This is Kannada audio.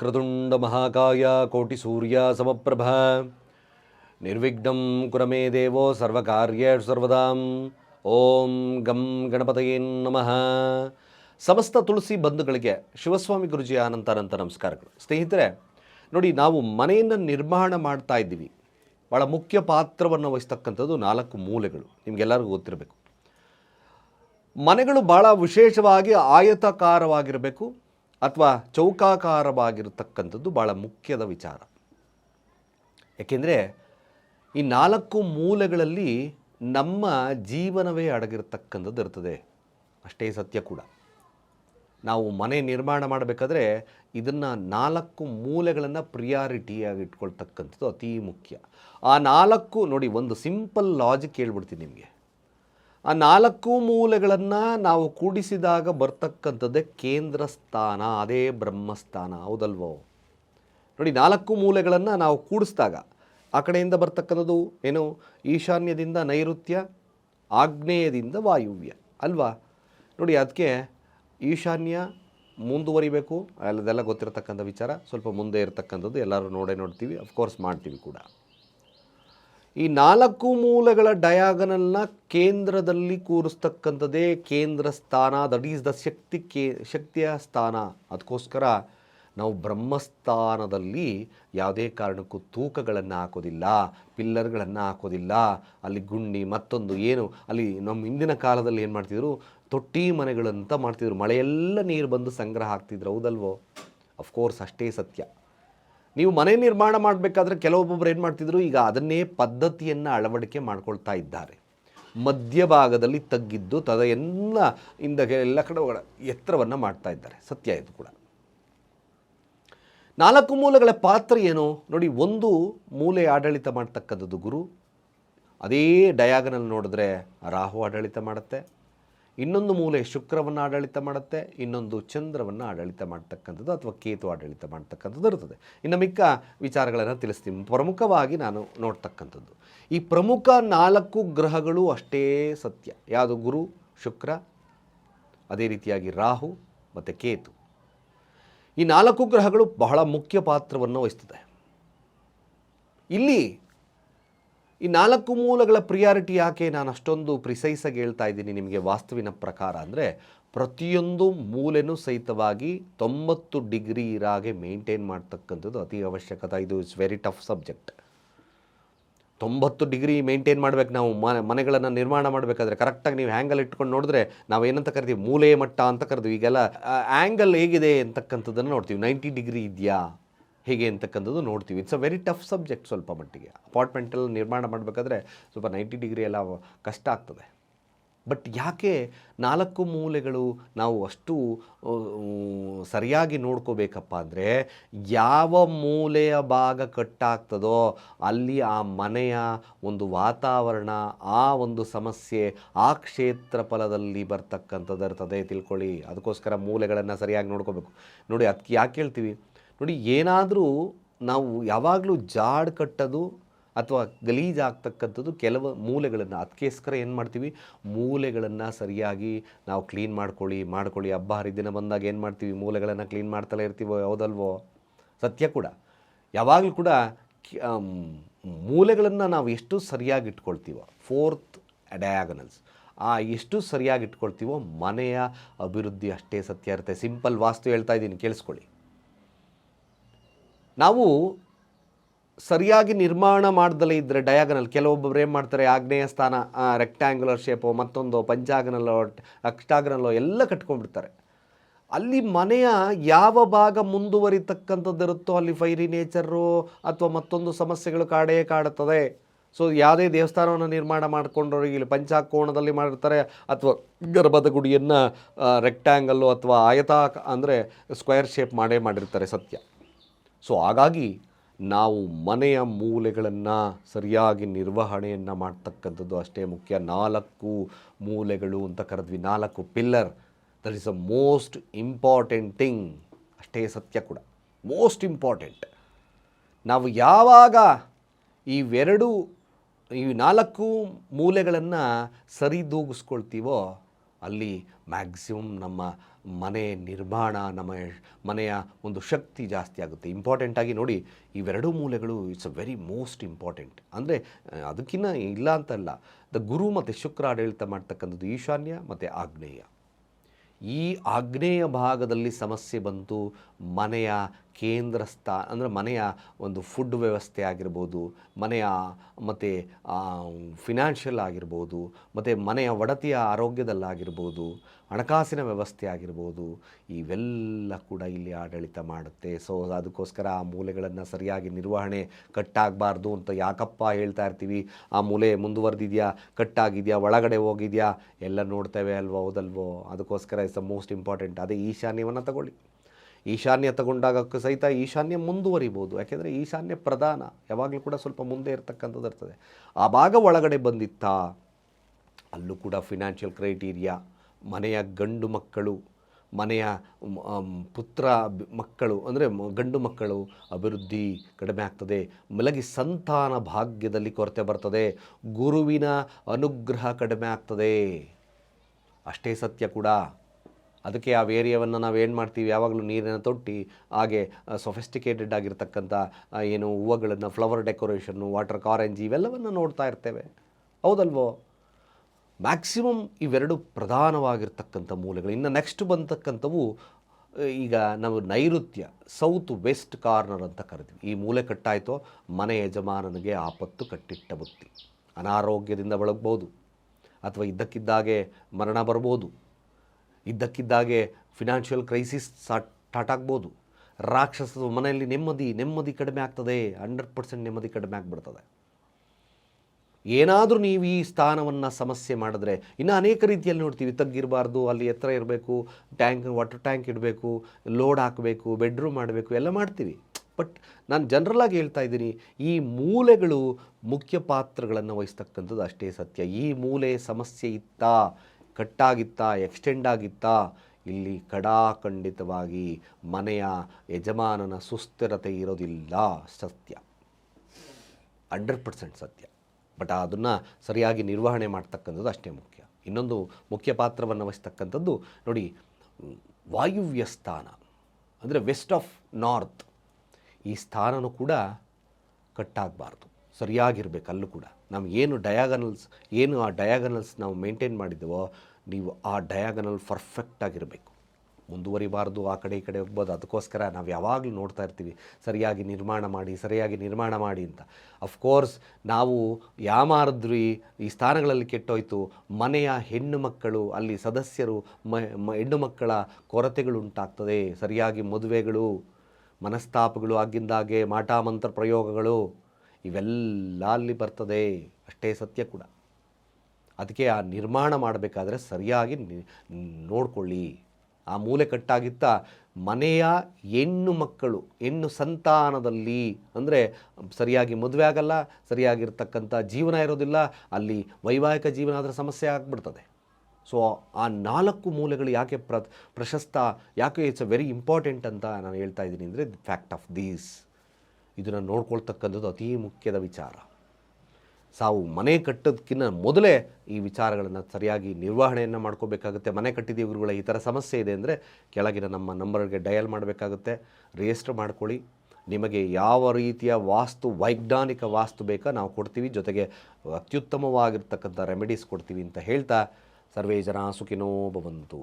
ವಕ್ರತುಂಡ ಮಹಾಕಾಯ ಕೋಟಿ ಸೂರ್ಯ ಸಮಪ್ರಭ. ನಿರ್ವಿಘ್ನಂ ಕುರಮೇ ದೇವೋ ಸರ್ವಕಾರ್ಯ ಸರ್ವದಾಂ. ಓಂ ಗಂ ಗಣಪತಯೇ ನಮಃ. ಸಮಸ್ತ ತುಳಸಿ ಬಂಧುಗಳಿಗೆ ಶಿವಸ್ವಾಮಿ ಗುರುಜಿ ಅನಂತ ನಮಸ್ಕಾರಗಳು. ಸ್ನೇಹಿತರೆ, ನೋಡಿ, ನಾವು ಮನೆಯನ್ನು ನಿರ್ಮಾಣ ಮಾಡ್ತಾ ಇದ್ದೀವಿ. ಭಾಳ ಮುಖ್ಯ ಪಾತ್ರವನ್ನು ವಹಿಸ್ತಕ್ಕಂಥದ್ದು ನಾಲ್ಕು ಮೂಲೆಗಳು. ನಿಮಗೆಲ್ಲರಿಗೂ ಗೊತ್ತಿರಬೇಕು. ಮನೆಗಳು ಭಾಳ ವಿಶೇಷವಾಗಿ ಆಯತಾಕಾರವಾಗಿರಬೇಕು. ಅಥವಾ ಚೌಕಾಕಾರವಾಗಿರತಕ್ಕಂಥದ್ದು ಭಾಳ ಮುಖ್ಯದ ವಿಚಾರ. ಏಕೆಂದರೆ ಈ ನಾಲ್ಕು ಮೂಲೆಗಳಲ್ಲಿ ನಮ್ಮ ಜೀವನವೇ ಅಡಗಿರತಕ್ಕಂಥದ್ದು ಇರ್ತದೆ. ಅಷ್ಟೇ ಸತ್ಯ ಕೂಡ. ನಾವು ಮನೆ ನಿರ್ಮಾಣ ಮಾಡಬೇಕಾದ್ರೆ ಇದನ್ನು ನಾಲ್ಕು ಮೂಲೆಗಳನ್ನು ಪ್ರಿಯಾರಿಟಿಯಾಗಿ ಇಟ್ಕೊಳ್ತಕ್ಕಂಥದ್ದು ಅತೀ ಮುಖ್ಯ. ಆ ನಾಲ್ಕು ನೋಡಿ, ಒಂದು ಸಿಂಪಲ್ ಲಾಜಿಕ್ ಹೇಳ್ಬಿಡ್ತೀನಿ ನಿಮಗೆ. ಆ ನಾಲ್ಕು ಮೂಲೆಗಳನ್ನು ನಾವು ಕೂಡಿಸಿದಾಗ ಬರ್ತಕ್ಕಂಥದ್ದೇ ಕೇಂದ್ರ ಸ್ಥಾನ, ಅದೇ ಬ್ರಹ್ಮಸ್ಥಾನ. ಹೌದಲ್ವೋ? ನೋಡಿ, ನಾಲ್ಕು ಮೂಲೆಗಳನ್ನು ನಾವು ಕೂಡಿಸಿದಾಗ ಆ ಕಡೆಯಿಂದ ಬರ್ತಕ್ಕಂಥದ್ದು ಏನು? ಈಶಾನ್ಯದಿಂದ ನೈಋತ್ಯ, ಆಗ್ನೇಯದಿಂದ ವಾಯುವ್ಯ. ಅಲ್ವಾ? ನೋಡಿ, ಅದಕ್ಕೆ ಈಶಾನ್ಯ ಮುಂದುವರಿಬೇಕು. ಅಲ್ಲದೆಲ್ಲ ಗೊತ್ತಿರತಕ್ಕಂಥ ವಿಚಾರ. ಸ್ವಲ್ಪ ಮುಂದೆ ಇರತಕ್ಕಂಥದ್ದು ಎಲ್ಲರೂ ನೋಡೇ ನೋಡ್ತೀವಿ. ಅಫ್ಕೋರ್ಸ್ ಮಾಡ್ತೀವಿ ಕೂಡ. ಈ ನಾಲ್ಕು ಮೂಲಗಳ ಡಯಾಗನಲ್ನ ಕೇಂದ್ರದಲ್ಲಿ ಕೂರಿಸ್ತಕ್ಕಂಥದ್ದೇ ಕೇಂದ್ರ ಸ್ಥಾನ ದಟ್ ಈಸ್ ದ ಶಕ್ತಿ ಕೇ, ಶಕ್ತಿಯ ಸ್ಥಾನ. ಅದಕ್ಕೋಸ್ಕರ ನಾವು ಬ್ರಹ್ಮಸ್ಥಾನದಲ್ಲಿ ಯಾವುದೇ ಕಾರಣಕ್ಕೂ ತೂಕಗಳನ್ನು ಹಾಕೋದಿಲ್ಲ, ಪಿಲ್ಲರ್ಗಳನ್ನು ಹಾಕೋದಿಲ್ಲ. ಅಲ್ಲಿ ಗುಂಡಿ, ಮತ್ತೊಂದು ಏನು, ಅಲ್ಲಿ ನಮ್ಮ ಹಿಂದಿನ ಕಾಲದಲ್ಲಿ ಏನು ಮಾಡ್ತಿದ್ರು? ತೊಟ್ಟಿ ಮನೆಗಳಂತ ಮಾಡ್ತಿದ್ರು. ಮಳೆಯೆಲ್ಲ ನೀರು ಬಂದು ಸಂಗ್ರಹ ಆಗ್ತಿದ್ರು, ಹೌದಲ್ವೋ? ಅಫ್ಕೋರ್ಸ್ ಅಷ್ಟೇ ಸತ್ಯ. ನೀವು ಮನೆ ನಿರ್ಮಾಣ ಮಾಡಬೇಕಾದ್ರೆ ಕೆಲವೊಬ್ಬೊಬ್ರು ಏನು ಮಾಡ್ತಿದ್ರು, ಈಗ ಅದನ್ನೇ ಪದ್ಧತಿಯನ್ನು ಅಳವಡಿಕೆ ಮಾಡ್ಕೊಳ್ತಾ ಇದ್ದಾರೆ. ಮಧ್ಯಭಾಗದಲ್ಲಿ ತಗ್ಗಿದ್ದು, ತದ ಎಲ್ಲ ಇಂದ ಎಲ್ಲ ಕಡೆ ಎತ್ತರವನ್ನು ಮಾಡ್ತಾ ಇದ್ದಾರೆ, ಸತ್ಯ ಇದು ಕೂಡ. ನಾಲ್ಕು ಮೂಲಗಳ ಪಾತ್ರ ಏನು? ನೋಡಿ, ಒಂದು ಮೂಲೆ ಆಡಳಿತ ಮಾಡ್ತಕ್ಕಂಥದ್ದು ಗುರು. ಅದೇ ಡಯಾಗನಲ್ಲಿ ನೋಡಿದ್ರೆ ರಾಹು ಆಡಳಿತ ಮಾಡುತ್ತೆ. ಇನ್ನೊಂದು ಮೂಲೆ ಶುಕ್ರವನ್ನು ಆಡಳಿತ ಮಾಡುತ್ತೆ, ಇನ್ನೊಂದು ಚಂದ್ರವನ್ನು ಆಡಳಿತ ಮಾಡ್ತಕ್ಕಂಥದ್ದು ಅಥವಾ ಕೇತು ಆಡಳಿತ ಮಾಡ್ತಕ್ಕಂಥದ್ದು ಇರ್ತದೆ ಇನ್ನು ಮಿಕ್ಕ ವಿಚಾರಗಳನ್ನು ತಿಳಿಸ್ತೀನಿ. ಪ್ರಮುಖವಾಗಿ ನಾನು ನೋಡ್ತಕ್ಕಂಥದ್ದು. ಈ ಪ್ರಮುಖ ನಾಲ್ಕು ಗ್ರಹಗಳು ಅಷ್ಟೇ ಸತ್ಯ. ಯಾವುದು? ಗುರು, ಶುಕ್ರ, ಅದೇ ರೀತಿಯಾಗಿ ರಾಹು ಮತ್ತು ಕೇತು. ಈ ನಾಲ್ಕು ಗ್ರಹಗಳು ಬಹಳ ಮುಖ್ಯ ಪಾತ್ರವನ್ನು ವಹಿಸ್ತದೆ. ಇಲ್ಲಿ ಈ ನಾಲ್ಕು ಮೂಲಗಳ ಪ್ರಿಯಾರಿಟಿ ಯಾಕೆ ನಾನು ಅಷ್ಟೊಂದು ಪ್ರಿಸೈಸಾಗಿ ಹೇಳ್ತಾ ಇದ್ದೀನಿ ನಿಮಗೆ ವಾಸ್ತುವಿನ ಪ್ರಕಾರ ಅಂದರೆ ಪ್ರತಿಯೊಂದು ಮೂಲೆನೂ ಸಹಿತವಾಗಿ ತೊಂಬತ್ತು ಡಿಗ್ರಿ ಇರಾಗೆ ಮೇಂಟೈನ್ ಮಾಡ್ತಕ್ಕಂಥದ್ದು ಅತಿ ಅವಶ್ಯಕತೆ. ಇದು ಇಟ್ಸ್ ವೆರಿ ಟಫ್ ಸಬ್ಜೆಕ್ಟ್ ತೊಂಬತ್ತು ಡಿಗ್ರಿ ಮೇಂಟೈನ್ ಮಾಡ್ಬೇಕು ನಾವು. ಮನೆ, ಮನೆಗಳನ್ನು ನಿರ್ಮಾಣ ಮಾಡಬೇಕಾದ್ರೆ ಕರೆಕ್ಟಾಗಿ ನೀವು ಆ್ಯಂಗಲ್ ಇಟ್ಕೊಂಡು ನೋಡಿದ್ರೆ ನಾವು ಏನಂತ ಕರಿತೀವಿ? ಮೂಲೆಯ ಮಟ್ಟ ಅಂತ ಕರೆದು ಈಗೆಲ್ಲ ಆ್ಯಂಗಲ್ ಹೇಗಿದೆ ಅಂತಕ್ಕಂಥದ್ದನ್ನು ನೋಡ್ತೀವಿ. ನೈಂಟಿ ಡಿಗ್ರಿ ಇದೆಯಾ? ಹೇಗೆ ಅಂತಕ್ಕಂಥದ್ದು ನೋಡ್ತೀವಿ. It's a very tough subject ಸ್ವಲ್ಪ ಮಟ್ಟಿಗೆ. ಅಪಾರ್ಟ್ಮೆಂಟಲ್ಲಿ ನಿರ್ಮಾಣ ಮಾಡಬೇಕಾದ್ರೆ ಸ್ವಲ್ಪ ನೈಂಟಿ ಡಿಗ್ರಿ ಎಲ್ಲ ಕಷ್ಟ ಆಗ್ತದೆ. ಬಟ್ ಯಾಕೆ ನಾಲ್ಕು ಮೂಲೆಗಳು ನಾವು ಅಷ್ಟು ಸರಿಯಾಗಿ ನೋಡ್ಕೋಬೇಕಪ್ಪ ಅಂದರೆ ಯಾವ ಮೂಲೆಯ ಭಾಗ ಕಟ್ಟಾಗ್ತದೋ ಅಲ್ಲಿ ಆ ಮನೆಯ ಒಂದು ವಾತಾವರಣ, ಆ ಒಂದು ಸಮಸ್ಯೆ, ಆ ಕ್ಷೇತ್ರ ಫಲದಲ್ಲಿ ಬರ್ತಕ್ಕಂಥದ್ದು ಇರ್ತದೆ ತಿಳ್ಕೊಳ್ಳಿ. ಅದಕ್ಕೋಸ್ಕರ ಮೂಲೆಗಳನ್ನು ಸರಿಯಾಗಿ ನೋಡ್ಕೋಬೇಕು. ನೋಡಿ ಅದಕ್ಕೆ ಯಾಕೆ ಹೇಳ್ತೀವಿ? ನೋಡಿ, ಏನಾದರೂ ನಾವು ಯಾವಾಗಲೂ ಜಾಡ್ ಕಟ್ಟೋದು ಅಥವಾ ಗಲೀಜಾಗ್ತಕ್ಕಂಥದ್ದು ಕೆಲವು ಮೂಲೆಗಳನ್ನು ಅದಕ್ಕೋಸ್ಕರ ಏನು ಮಾಡ್ತೀವಿ? ಮೂಲೆಗಳನ್ನು ಸರಿಯಾಗಿ ನಾವು ಕ್ಲೀನ್ ಮಾಡ್ಕೊಳ್ಳಿ ಮಾಡ್ಕೊಳ್ಳಿ. ಹಬ್ಬ ಹರಿದಿನ ಬಂದಾಗ ಏನು ಮಾಡ್ತೀವಿ? ಮೂಲೆಗಳನ್ನು ಕ್ಲೀನ್ ಮಾಡ್ತಲೇ ಇರ್ತೀವೋ ಯಾವುದಲ್ವೋ ಸತ್ಯ ಕೂಡ. ಯಾವಾಗಲೂ ಕೂಡ ಮೂಲೆಗಳನ್ನು ನಾವು ಎಷ್ಟು ಸರಿಯಾಗಿ ಇಟ್ಕೊಳ್ತೀವೋ, ಫೋರ್ತ್ ಡಯಾಗನಲ್ಸ್, ಆ ಎಷ್ಟು ಸರಿಯಾಗಿ ಇಟ್ಕೊಳ್ತೀವೋ, ಮನೆಯ ಅಭಿವೃದ್ಧಿ ಅಷ್ಟೇ ಸತ್ಯ ಇರುತ್ತೆ. ಸಿಂಪಲ್ ವಾಸ್ತು ಹೇಳ್ತಾ ಇದ್ದೀನಿ, ಕೇಳಿಸ್ಕೊಳ್ಳಿ. ನಾವು ಸರಿಯಾಗಿ ನಿರ್ಮಾಣ ಮಾಡ್ದಲೇ ಇದ್ದರೆ ಡಯಾಗನಲ್ ಕೆಲವೊಬ್ಬರು ಏನು ಮಾಡ್ತಾರೆ, ಆಗ್ನೇಯ ಸ್ಥಾನ ರೆಕ್ಟ್ಯಾಂಗ್ಯುಲರ್ ಶೇಪು ಮತ್ತೊಂದು ಪಂಚಾಗನಲ್ಲೋ ಅಕ್ಟಾಗನಲ್ಲೋ ಎಲ್ಲ ಕಟ್ಕೊಂಡ್ಬಿಡ್ತಾರೆ. ಅಲ್ಲಿ ಮನೆಯ ಯಾವ ಭಾಗ ಮುಂದುವರಿತಕ್ಕಂಥದ್ದಿರುತ್ತೋ, ಅಲ್ಲಿ ಫೈರಿ ನೇಚರು ಅಥವಾ ಮತ್ತೊಂದು ಸಮಸ್ಯೆಗಳು ಕಾಡೇ ಕಾಡುತ್ತದೆ. ಸೊ ಯಾವುದೇ ದೇವಸ್ಥಾನವನ್ನು ನಿರ್ಮಾಣ ಮಾಡಿಕೊಂಡ್ರು ಇಲ್ಲಿ ಪಂಚಾಕೋಣದಲ್ಲಿ ಮಾಡಿರ್ತಾರೆ, ಅಥವಾ ಗರ್ಭದ ಗುಡಿಯನ್ನು ರೆಕ್ಟ್ಯಾಂಗಲ್ಲು ಅಥವಾ ಆಯತ, ಅಂದರೆ ಸ್ಕ್ವೇರ್ ಶೇಪ್ ಮಾಡೇ ಮಾಡಿರ್ತಾರೆ ಸತ್ಯ. ಸೊ ಹಾಗಾಗಿ ನಾವು ಮನೆಯ ಮೂಲೆಗಳನ್ನು ಸರಿಯಾಗಿ ನಿರ್ವಹಣೆಯನ್ನು ಮಾಡ್ತಕ್ಕಂಥದ್ದು ಅಷ್ಟೇ ಮುಖ್ಯ. ನಾಲ್ಕು ಮೂಲೆಗಳು ಅಂತ ಕರೆದ್ವಿ. ನಾಲ್ಕು pillar. That is a most important thing ಅಷ್ಟೇ ಸತ್ಯ ಕೂಡ. ಮೋಸ್ಟ್ ಇಂಪಾರ್ಟೆಂಟ್ ನಾವು ಯಾವಾಗ ಇವೆರಡು ಈ ನಾಲ್ಕು ಮೂಲೆಗಳನ್ನು ಸರಿದೂಗಿಸ್ಕೊಳ್ತೀವೋ ಅಲ್ಲಿ ಮ್ಯಾಕ್ಸಿಮಮ್ ನಮ್ಮ ಮನೆ ನಿರ್ಮಾಣ, ನಮ್ಮ ಮನೆಯ ಒಂದು ಶಕ್ತಿ ಜಾಸ್ತಿ ಆಗುತ್ತೆ. ಇಂಪಾರ್ಟೆಂಟಾಗಿ ನೋಡಿ, ಇವೆರಡೂ ಮೂಲೆಗಳು it's a very most important ಅಂದರೆ ಅದಕ್ಕಿಂತ ಇಲ್ಲ ಅಂತಲ್ಲ. ದ ಗುರು ಮತ್ತು ಶುಕ್ರ ಆಡಳಿತ ಮಾಡ್ತಕ್ಕಂಥದ್ದು ಈಶಾನ್ಯ ಮತ್ತು ಆಗ್ನೇಯ. ಈ ಆಗ್ನೇಯ ಭಾಗದಲ್ಲಿ ಸಮಸ್ಯೆ ಬಂತು ಮನೆಯ ಕೇಂದ್ರ ಸ್ಥಾ ಅಂದರೆ ಮನೆಯ ಒಂದು ಫುಡ್ ವ್ಯವಸ್ಥೆ ಆಗಿರ್ಬೋದು, ಮನೆಯ ಮತ್ತು ಫಿನಾನ್ಷಿಯಲ್ ಆಗಿರ್ಬೋದು, ಮತ್ತು ಮನೆಯ ಒಡತಿಯ ಆರೋಗ್ಯದಲ್ಲಾಗಿರ್ಬೋದು, ಹಣಕಾಸಿನ ವ್ಯವಸ್ಥೆ ಆಗಿರ್ಬೋದು, ಇವೆಲ್ಲ ಕೂಡ ಇಲ್ಲಿ ಆಡಳಿತ ಮಾಡುತ್ತೆ. ಸೊ ಅದಕ್ಕೋಸ್ಕರ ಆ ಮೂಲೆಗಳನ್ನು ಸರಿಯಾಗಿ ನಿರ್ವಹಣೆ ಕಟ್ಟಾಗಬಾರ್ದು ಅಂತ ಯಾಕಪ್ಪ ಹೇಳ್ತಾ ಇರ್ತೀವಿ? ಆ ಮೂಲೆ ಮುಂದುವರೆದಿದೆಯಾ? ಕಟ್ಟಾಗಿದೆಯಾ? ಒಳಗಡೆ ಹೋಗಿದೆಯಾ? ಎಲ್ಲ ನೋಡ್ತೇವೆ ಅಲ್ವೋ? ಹೌದಲ್ವೋ? ಅದಕ್ಕೋಸ್ಕರ ಇಟ್ಸ್ ದ ಮೋಸ್ಟ್ ಇಂಪಾರ್ಟೆಂಟ್ ಅದೇ ಈಶಾನ್ಯವನ್ನು ತಗೊಳ್ಳಿ. ಈಶಾನ್ಯ ತಗೊಂಡಾಗಕ್ಕೂ ಸಹಿತ ಈಶಾನ್ಯ ಮುಂದುವರಿಬೋದು. ಯಾಕೆಂದರೆ ಈಶಾನ್ಯ ಪ್ರಧಾನ ಯಾವಾಗಲೂ ಕೂಡ ಸ್ವಲ್ಪ ಮುಂದೆ ಇರ್ತಕ್ಕಂಥದ್ದು ಇರ್ತದೆ. ಆ ಭಾಗ ಒಳಗಡೆ ಬಂದಿತ್ತಾ, ಅಲ್ಲೂ ಕೂಡ ಫಿನಾನ್ಷಿಯಲ್ ಕ್ರೈಟೀರಿಯಾ ಮನೆಯ ಗಂಡು ಮಕ್ಕಳು, ಮನೆಯ ಪುತ್ರ ಮಕ್ಕಳು, ಅಂದರೆ ಗಂಡು ಮಕ್ಕಳು ಅಭಿವೃದ್ಧಿ ಕಡಿಮೆ ಆಗ್ತದೆ, ಮಲಗಿ ಸಂತಾನ ಭಾಗ್ಯದಲ್ಲಿ ಕೊರತೆ ಬರ್ತದೆ, ಗುರುವಿನ ಅನುಗ್ರಹ ಕಡಿಮೆ ಆಗ್ತದೆ. ಅಷ್ಟೇ ಸತ್ಯ ಕೂಡ. ಅದಕ್ಕೆ ಆ ವೇರಿಯವನ್ನು ನಾವು ಏನು ಮಾಡ್ತೀವಿ? ಯಾವಾಗಲೂ ನೀರಿನ ತೊಟ್ಟಿ, ಹಾಗೆ ಸೊಫೆಸ್ಟಿಕೇಟೆಡ್ ಆಗಿರ್ತಕ್ಕಂಥ ಏನು ಹೂವುಗಳನ್ನು ಫ್ಲವರ್ ಡೆಕೋರೇಷನ್ನು ವಾಟರ್ ಕಾರೆಂಜ್ ಇವೆಲ್ಲವನ್ನು ನೋಡ್ತಾ ಇರ್ತೇವೆ. ಹೌದಲ್ವೋ? ಮ್ಯಾಕ್ಸಿಮಮ್ ಇವೆರಡು ಪ್ರಧಾನವಾಗಿರ್ತಕ್ಕಂಥ ಮೂಲೆಗಳು. ಇನ್ನು ನೆಕ್ಸ್ಟ್ ಬಂತಕ್ಕಂಥವು ಈಗ ನಾವು ನೈಋತ್ಯ ಸೌತ್ ವೆಸ್ಟ್ ಕಾರ್ನರ್ ಅಂತ ಕರಿತೀವಿ. ಈ ಮೂಲೆ ಕಟ್ಟಾಯಿತೋ? ಮನೆ ಯಜಮಾನನಿಗೆ ಆಪತ್ತು ಕಟ್ಟಿಟ್ಟ ಬುತ್ತಿ. ಅನಾರೋಗ್ಯದಿಂದ ಬಳಗ್ಬೋದು. ಅಥವಾ ಇದ್ದಕ್ಕಿದ್ದಾಗೆ ಮರಣ ಬರ್ಬೋದು. ಇದ್ದಕ್ಕಿದ್ದಾಗೆ ಫಿನಾನ್ಷಿಯಲ್ ಕ್ರೈಸಿಸ್ ಸ್ಟಾರ್ಟ್ ಆಗ್ಬೋದು. ರಾಕ್ಷಸದ ಮನೆಯಲ್ಲಿ ನೆಮ್ಮದಿ ನೆಮ್ಮದಿ ಕಡಿಮೆ ಆಗ್ತದೆ. ಹಂಡ್ರೆಡ್ ಪರ್ಸೆಂಟ್ ನೆಮ್ಮದಿ ಕಡಿಮೆ ಆಗಿಬಿಡ್ತದೆ. ಏನಾದರೂ ನೀವು ಈ ಸ್ಥಾನವನ್ನು ಸಮಸ್ಯೆ ಮಾಡಿದ್ರೆ, ಇನ್ನು ಅನೇಕ ರೀತಿಯಲ್ಲಿ ನೋಡ್ತೀವಿ. ತಗ್ಗಿರಬಾರ್ದು ಅಲ್ಲಿ ಎತ್ತರ ಇರಬೇಕು ಟ್ಯಾಂಕ್ ವಾಟರ್ ಟ್ಯಾಂಕ್ ಇಡಬೇಕು ಲೋಡ್ ಹಾಕಬೇಕು ಬೆಡ್ರೂಮ್ ಮಾಡಬೇಕು, ಎಲ್ಲ ಮಾಡ್ತೀವಿ. ಬಟ್ ನಾನು ಜನರಲಾಗಿ ಹೇಳ್ತಾ ಇದ್ದೀನಿ, ಈ ಮೂಲೆಗಳು ಮುಖ್ಯ ಪಾತ್ರಗಳನ್ನು ವಹಿಸ್ತಕ್ಕಂಥದ್ದು ಅಷ್ಟೇ ಸತ್ಯ. ಈ ಮೂಲೆ ಸಮಸ್ಯೆ ಇತ್ತಾ? ಕಟ್ಟಾಗಿತ್ತಾ ಎಕ್ಸ್ಟೆಂಡ್ ಆಗಿತ್ತಾ, ಇಲ್ಲಿ ಕಡಾಖಂಡಿತವಾಗಿ ಮನೆಯ ಯಜಮಾನನ ಸುಸ್ಥಿರತೆ ಇರೋದಿಲ್ಲ ಸತ್ಯ. ಹಂಡ್ರೆಡ್ ಪರ್ಸೆಂಟ್ ಸತ್ಯ. ಬಟ್ ಅದನ್ನು ಸರಿಯಾಗಿ ನಿರ್ವಹಣೆ ಮಾಡ್ತಕ್ಕಂಥದ್ದು ಅಷ್ಟೇ ಮುಖ್ಯ. ಇನ್ನೊಂದು ಮುಖ್ಯ ಪಾತ್ರವನ್ನು ವಹಿಸ್ತಕ್ಕಂಥದ್ದು ನೋಡಿ, ವಾಯುವ್ಯ ಸ್ಥಾನ, ಅಂದರೆ ವೆಸ್ಟ್ ಆಫ್ ನಾರ್ತ್ ಈ ಸ್ಥಾನನೂ ಕೂಡ ಕಟ್ಟಾಗಬಾರ್ದು. ಸರಿಯಾಗಿರಬೇಕು, ಅಲ್ಲೂ ಕೂಡ. ನಮ್ಗೆ ಏನು ಡಯಾಗನಲ್ಸ್ ಏನು ಆ ಡಯಾಗನಲ್ಸ್ ನಾವು ಮೇಂಟೈನ್ ಮಾಡಿದ್ದೇವೋ ನೀವು ಆ ಡಯಾಗನಲ್ ಪರ್ಫೆಕ್ಟ್ ಆಗಿರಬೇಕು. ಮುಂದುವರಿಬಾರ್ದು, ಆ ಕಡೆ ಈ ಕಡೆ ಹೋಗ್ಬೋದು. ಅದಕ್ಕೋಸ್ಕರ ನಾವು ಯಾವಾಗಲೂ ನೋಡ್ತಾ ಇರ್ತೀವಿ, ಸರಿಯಾಗಿ ನಿರ್ಮಾಣ ಮಾಡಿ, ಸರಿಯಾಗಿ ನಿರ್ಮಾಣ ಮಾಡಿ ಅಂತ. ಅಫ್ಕೋರ್ಸ್ ನಾವು ಯಾಮಾರದ್ರಿ ಈ ಸ್ಥಾನಗಳಲ್ಲಿ ಕೆಟ್ಟೋಯ್ತು, ಮನೆಯ ಹೆಣ್ಣು ಮಕ್ಕಳು, ಅಲ್ಲಿ ಸದಸ್ಯರು ಮ ಹೆಣ್ಣು ಮಕ್ಕಳ ಕೊರತೆಗಳು ಉಂಟಾಗ್ತದೆ ಸರಿಯಾಗಿ ಮದುವೆಗಳು, ಮನಸ್ತಾಪಗಳು ಆಗಿಂದಾಗೆ ಮಾಟ ಮಂತ್ರ ಪ್ರಯೋಗಗಳು, ಇವೆಲ್ಲ ಅಲ್ಲಿ ಬರ್ತದೆ. ಅಷ್ಟೇ ಸತ್ಯ ಕೂಡ. ಅದಕ್ಕೆ ಆ ನಿರ್ಮಾಣ ಮಾಡಬೇಕಾದ್ರೆ ಸರಿಯಾಗಿ ನೋಡ್ಕೊಳ್ಳಿ. ಆ ಮೂಲೆ ಕಟ್ಟಾಗಿತ್ತ ಮನೆಯ ಹೆಣ್ಣು ಮಕ್ಕಳು, ಹೆಣ್ಣು ಸಂತಾನದಲ್ಲಿ ಅಂದರೆ ಸರಿಯಾಗಿ ಮದುವೆ ಆಗಲ್ಲ, ಸರಿಯಾಗಿರ್ತಕ್ಕಂಥ ಜೀವನ ಇರೋದಿಲ್ಲ, ಅಲ್ಲಿ ವೈವಾಹಿಕ ಜೀವನ ಅದರ ಸಮಸ್ಯೆ ಆಗಿಬಿಡ್ತದೆ. ಸೊ, ಆ ನಾಲ್ಕು ಮೂಲೆಗಳು ಯಾಕೆ ಪ್ರ, ಪ್ರಶಸ್ತ, ಯಾಕೆ ಇಟ್ಸ್ ಅ ವೆರಿ ಇಂಪಾರ್ಟೆಂಟ್ ಅಂತ ನಾನು ಹೇಳ್ತಾ ಇದ್ದೀನಿ ಅಂದರೆ ಫ್ಯಾಕ್ಟ್ ಆಫ್ ದೀಸ್ ಇದನ್ನು ನೋಡ್ಕೊಳ್ತಕ್ಕಂಥದ್ದು ಅತೀ ಮುಖ್ಯದ ವಿಚಾರ. ಸಾವು ಮನೆ ಕಟ್ಟೋದಕ್ಕಿಂತ ಮೊದಲೇ ಈ ವಿಚಾರಗಳನ್ನು ಸರಿಯಾಗಿ ನಿರ್ವಹಣೆಯನ್ನು ಮಾಡ್ಕೋಬೇಕಾಗುತ್ತೆ. ಮನೆ ಕಟ್ಟಿದ ಇವರುಗಳ ಈ ಥರ ಸಮಸ್ಯೆ ಇದೆ ಅಂದರೆ ಕೆಳಗಿನ ನಮ್ಮ ನಂಬರ್ಗೆ ಡಯಲ್ ಮಾಡಬೇಕಾಗುತ್ತೆ. ರಿಜಿಸ್ಟರ್ ಮಾಡ್ಕೊಳ್ಳಿ. ನಿಮಗೆ ಯಾವ ರೀತಿಯ ವಾಸ್ತು, ವೈಜ್ಞಾನಿಕ ವಾಸ್ತು ಬೇಕಾ ನಾವು ಕೊಡ್ತೀವಿ. ಜೊತೆಗೆ ಅತ್ಯುತ್ತಮವಾಗಿರ್ತಕ್ಕಂಥ ರೆಮಿಡೀಸ್ ಕೊಡ್ತೀವಿ ಅಂತ ಹೇಳ್ತಾ ಸರ್ವೇ ಜನ ಸುಖಿನೋ ಭವಂತು.